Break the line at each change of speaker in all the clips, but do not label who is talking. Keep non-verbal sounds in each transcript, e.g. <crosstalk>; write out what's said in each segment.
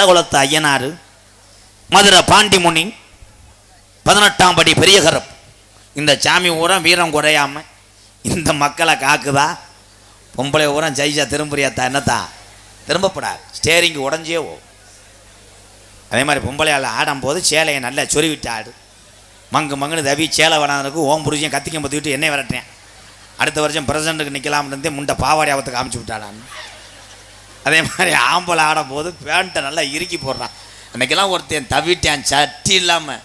கரகுலத்து ஐயனாரு மதுரை பாண்டிமுனி பதினெட்டாம் படி பெரியகரம். இந்த சாமி ஊரம் வீரம் குறையாம இந்த மக்களை காக்குதா? பொம்பளை ஊரம் ஜெயிச்சா திரும்புறியாத்தா என்னத்தா? திரும்பப்படாது. ஸ்டேரிங் உடஞ்சே ஓ அதே மாதிரி பொம்பளையால் ஆடும்போது சேலையை நல்லா சொருவிட்டு ஆடு மங்கு மங்குன்னு தவி சேலை வேணாதனுக்கு ஓம் புரிஜியும் கத்திக்கம் பற்றிக்கிட்டு என்னை விரட்டுறேன். அடுத்த வருஷம் பிரசிடண்ட்டுக்கு நிற்கலாம்னு இருந்தே முண்டை பாவாடி ஆபத்துக்கு காமிச்சு விட்டாடான்னு அதே மாதிரி ஆம்பளை ஆடும்போது பேண்ட்டை நல்லா இறுக்கி போடுறான். அன்னைக்கெல்லாம் ஒருத்தன் தவிட்டான் சட்டி இல்லாமல்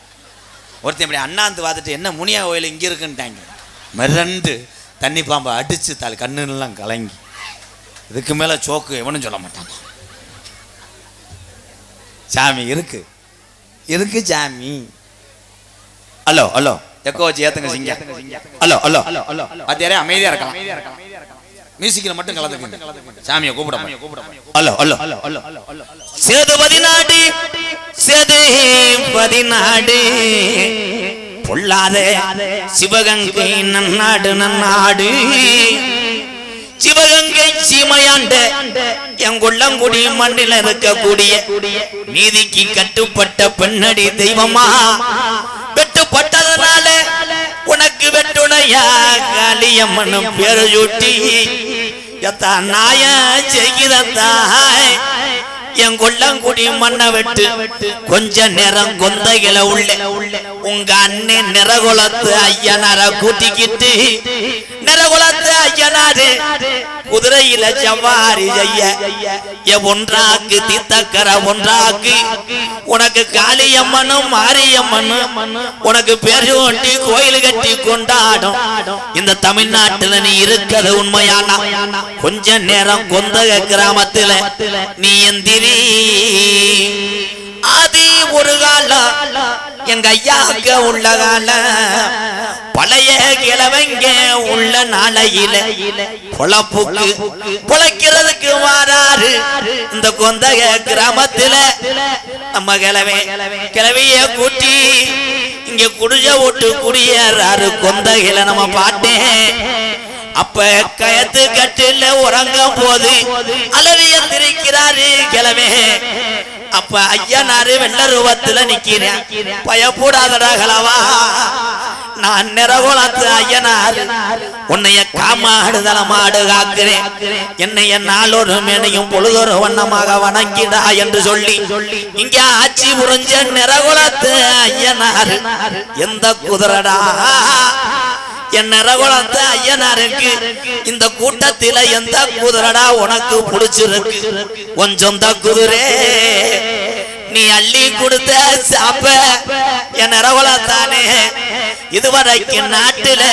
ஒருத்தன் இப்படி அண்ணாந்து பார்த்துட்டு என்ன முனியா கோயில் இங்கே இருக்குன்ட்டாங்க. மிரண்டு தண்ணி பாம்பை அடித்து தாள் கண்ணுலாம் கலங்கி. இதுக்கு மேலே சோக்கு எவனும் சொல்ல மாட்டான் சாமி இருக்கு. இருக்கு சாமி. Hello hello. எக்கோ வச்சு ஏத்துங்க சிங்க. Hello hello. ஹலோ அதே அமைதியா இருக்கலாம். மியூசிக்கில் மட்டும் கலந்துக்கங்க சாமியை கூப்பிட hello hello hello. Hello hello Sethupathi நாடு சேதுபதி நாடு. பொல்லாதே சிவகங்கை நன்னாடு நன்னாடு. சிவகங்கை சீமையாண்ட எங்குள்ளங்குடி மண்ணில் இருக்கக்கூடிய நீதிக்கு கட்டுப்பட்ட பெண்ணடி தெய்வமா? வெட்டுப்பட்டதனால வெட்டுணையா காளியம்மனு பெருஜூட்டி எத்தா நாய செய்கிறதாய் என் கொள்ளங்குடி மண்ணை வெட்டு கொஞ்ச நேரம் கொந்தகில உள்ள உங்க அண்ணன் நிறகுலத்து ஐயனார கூட்டிக்கிட்டு நிறகுலத்து ஐயனாரு குதிரையில ஜவாரி செய்ய. ஒன்றாக்கு தீத்தக்கர ஒன்றாக்கு உனக்கு காளியம்மனும் மாரியம்மனும். உனக்கு பேரு கோயில் கட்டி கொண்டாடும். இந்த தமிழ்நாட்டுல நீ இருக்கிறது உண்மையானா? கொஞ்ச நேரம் கொந்தக கிராமத்துல நீ எந்திரி. அது ஒரு காலம் எங்க ஐயாவுக்கு உள்ள காலம் பழைய கிழவங்க உள்ள நாளையில பொழப்புக்கு பொழைக்கிறதுக்கு மாறாரு இந்த கொந்தக கிராமத்துல நம்ம கிழவை கிழவிய கூட்டி இங்க குடிஞ்ச ஓட்டு குடியேறாரு கொந்தகையில நம்ம பாட்டேன் அப்ப கயத்து கட்டில உறங்கும் போது அலறிய திரிக்கிறாரு கிழமே அப்ப ஐயனாரு வெள்ள ரூபத்துல நிக்கிறேன். பயப்படாதடா கலவா. நான் நிறகுலத்து ஐயனார் உன்னைய காமாடுதல மாடு காக்கிறேன். என்னைய நாளொரு மேனையும் பொழுதொரு வண்ணமாக வணங்கிடா என்று சொல்லி இங்க ஆட்சி புரிஞ்ச நிறகுலத்து ஐயனார் எந்த குதிரடா? என் நிறகுலத்து ஐயனாருக்கு இந்த கூட்டத்தில எந்த குதிரடா உனக்கு பிடிச்சிருக்கு? கொஞ்சம் தான் குதிரே நீ அள்ளி கொடுத்த சாப்ப என் நிறகுலத்தானே இதுவரைக்கும் நாட்டுல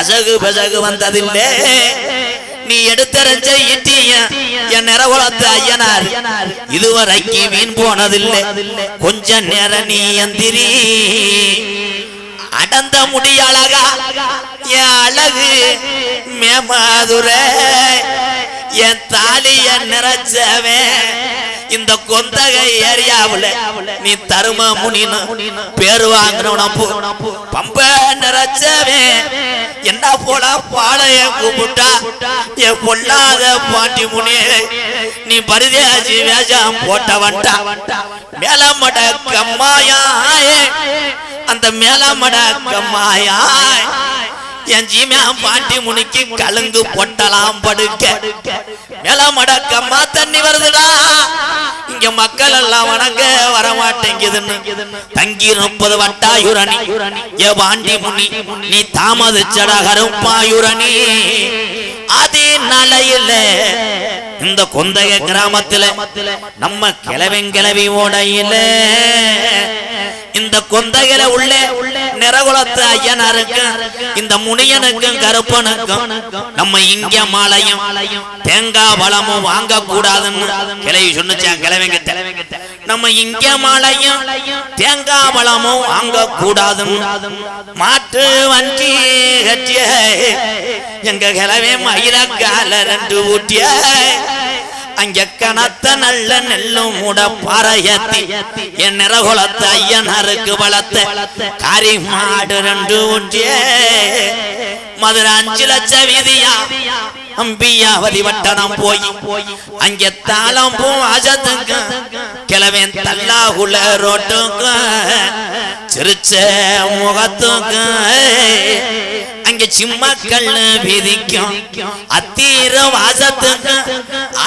அசகு பசகு வந்ததில்லை. நீ எடுத்தறிஞ்ச ஈட்டிய என் நிறகுலத்து ஐயனார். இதுவரைக்கு வீண் போனதில்லை. கொஞ்ச நேரம் நீ எந்திரி. அடந்த முடி அழகா என் அழகு மேமாதுர என் தாலிய நிறைச்சவன் இந்த கொந்தகை ஏரியாவுல நீ தரும முனின பேரு வாங்கின பம்ப நிறைச்சவன் என்ன போல பாளைய கூப்பிட்டா? என் பொல்லாத பாண்டி முனியே நீ பரிதேசி வேஷம் போட்டவன்டா. மேலமட கம்மாயாயே அந்த மேலமட கம்மாயாய் என் ஜீமியா பாண்டி முனிக்கு கலுங்கு பொட்டலாம் படுக்க. மேலமடக்கம்மா தண்ணி வருதுடா. இங்க மக்கள் எல்லாம் வணங்க வரமாட்டேங்குதுன்னு. தங்கி முப்பது வட்டாயுரணி. ஏ பாண்டி முனி நீ தாமதிச்சடா கருப்பாயுரணி. அதே நலையில இந்த கொந்தக கிராமத்துல நம்ம கிளவன் கிளவி ஓடையில இந்த கொந்தகில உள்ள நிறகுலத்து ஐயனருக்கும் இந்த முனியனுக்கும் கருப்பனுக்கும் நம்ம இங்க மாலையும் தேங்காய் பழமும் வாங்க கூடாதுன்னு கிளவி சொன்னுச்சான் கிளவங்கிட்ட நம்ம இங்க மாலையும் தேங்காய் பழமும் வாங்க கூடாதுன்னு மாட்டு வண்டி கட்டிய எங்க கிளவே மயிலக்கால ரெண்டு ஊட்டிய <laughs> அங்க கணத்த நல்ல நெல்லும் முட பாறையத்தி. என் நிறகுலத்த ஐயனருக்கு வளர்த்த காரி மாடு ரெண்டு ஒன்றிய மதுரை அஞ்சு லட்ச விதியா? அம்பியாவதி வட்டணம் போய். அங்கே தாளம் பூ அஜத்துக்கு கிழவன் தல்லாகுல ரோட்டுக்கு சிரிச்ச முகத்துக்கு. அங்க சிம்மக்கல் விதிக்கும் அத்தீர வாசத்துக்கு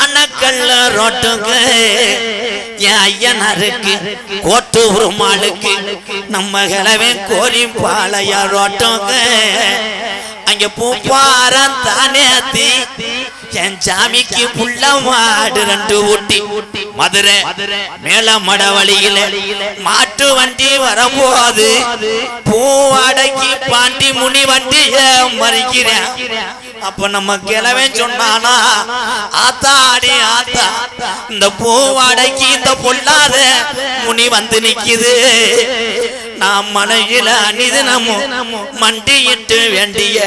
அணக்கல்ல ரோட்டுக்கு. என் ஐயனருக்கு கோட்டு உருமாளுக்கு நம்ம கிழவன் கோரி பாளைய ரோட்டுக்கு. அங்க பூப்பாரம் தானே தீ என் சாமிக்கு புள்ள மாடு ரெண்டு ஊட்டி. மதுரை மேல மடவழியில மாட்டு வண்டி வரும்போது பூவாடைக்கு பாண்டி முனி வண்டி மறிக்கிறேன். அப்ப நம்ம கிழவன் சொன்னானா ஆத்தாடி ஆத்தா இந்த பூவாடைக்கு இந்த பொல்லாத முனி வந்து நிக்குது. நாம் மனையில அனிதினமும் மண்டியிட்டு வேண்டிய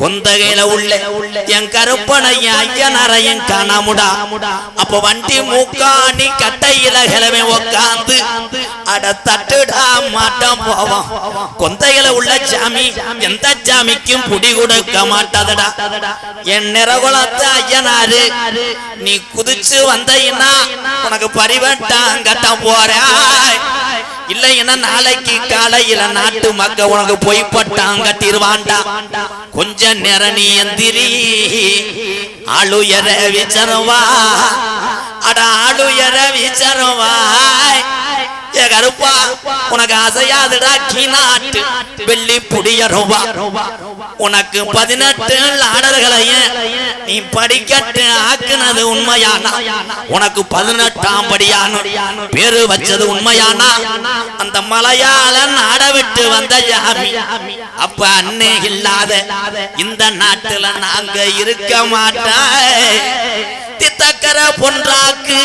குந்தகையில உள்ள என் கருப்பனைய ஐயனரையும் காணாமுடா. அப்ப வண்டி மூக்காணி கட்டையில கிழமை உக்காந்து அட தட்டுடா மாட்டம் போவோம் கொந்தையில உள்ள சாமி எந்த சாமிக்கும் புடி கொடுக்க மாட்டாதடா. என் நிறகுலத்த ஐயனாரு நீ குதிச்சு வந்தீங்கன்னா உனக்கு பரிவட்டம் கட்ட போறாய் இல்லைன்னா நாளைக்கு காலையில நாட்டு மக்க உனக்கு போய் பட்டான் கொஞ்ச நேரம் நீ எந்திரி ஆளுயர விச்சரவா அட ஆளுயர விச்சரவாய் ஏ கருப்பா உனக்கு அசையாதுடா கீனாட்டு வெள்ளி புடியருவா உனக்கு பதினெட்டு ஆடல்களையும் நீ படிக்கட்டு ஆக்குனது உண்மையானா உனக்கு பதினெட்டாம் படியான பேரு வச்சது உண்மையானா அந்த மலையாள நாட விட்டு வந்த யாமி அப்ப அண்ணே இல்லாத இந்த நாட்டுல நாங்க இருக்க மாட்டோம் தித்தக்கர பொன்றாக்கு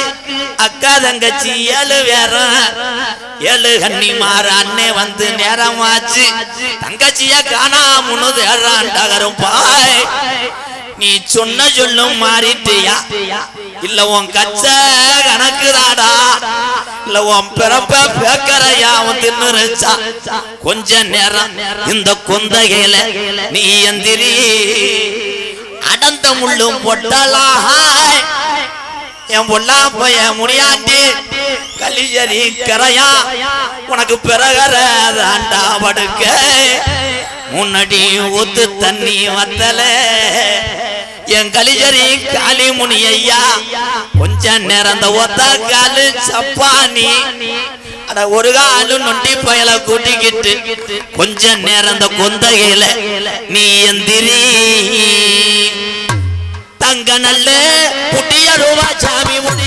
அக்கா தங்கச்சி ஏழு வேற ஏழு கண்ணி மாற அண்ணே வந்து நேரமாச்சு தங்கச்சிய காணாமுன்னு தேறாண்டகரும் பாய். நீ சொன்ன சொல்லும் மாறிட்டியா? இல்ல உன் கச்ச கணக்குதாடா? இல்ல உன் பிறப்ப பேக்கரையா அவன் தின்னுச்சா கொஞ்ச நேரம் இந்த கொந்தகையில நீ எந்திரி. அடந்த முள்ளும் பொட்டலாய். என் பொல்லா பைய முடியாட்டி. கலிஜரி கரையா உனக்கு பிறகர தாண்டா படுக்க. முன்னாடி ஒத்து தண்ணி வத்தல. என் கலிஜரி காளி முனி ஐயா கொஞ்ச நேரம் அந்த ஒத்த காலு சப்பானி. அட ஒரு காலு நொண்டி பயல கூட்டிக்கிட்டு கொஞ்ச நேரம் அந்த கொந்தகையில நீ எந்திரி. தங்க நல்ல புட்டியருவா சாமி முடியருவா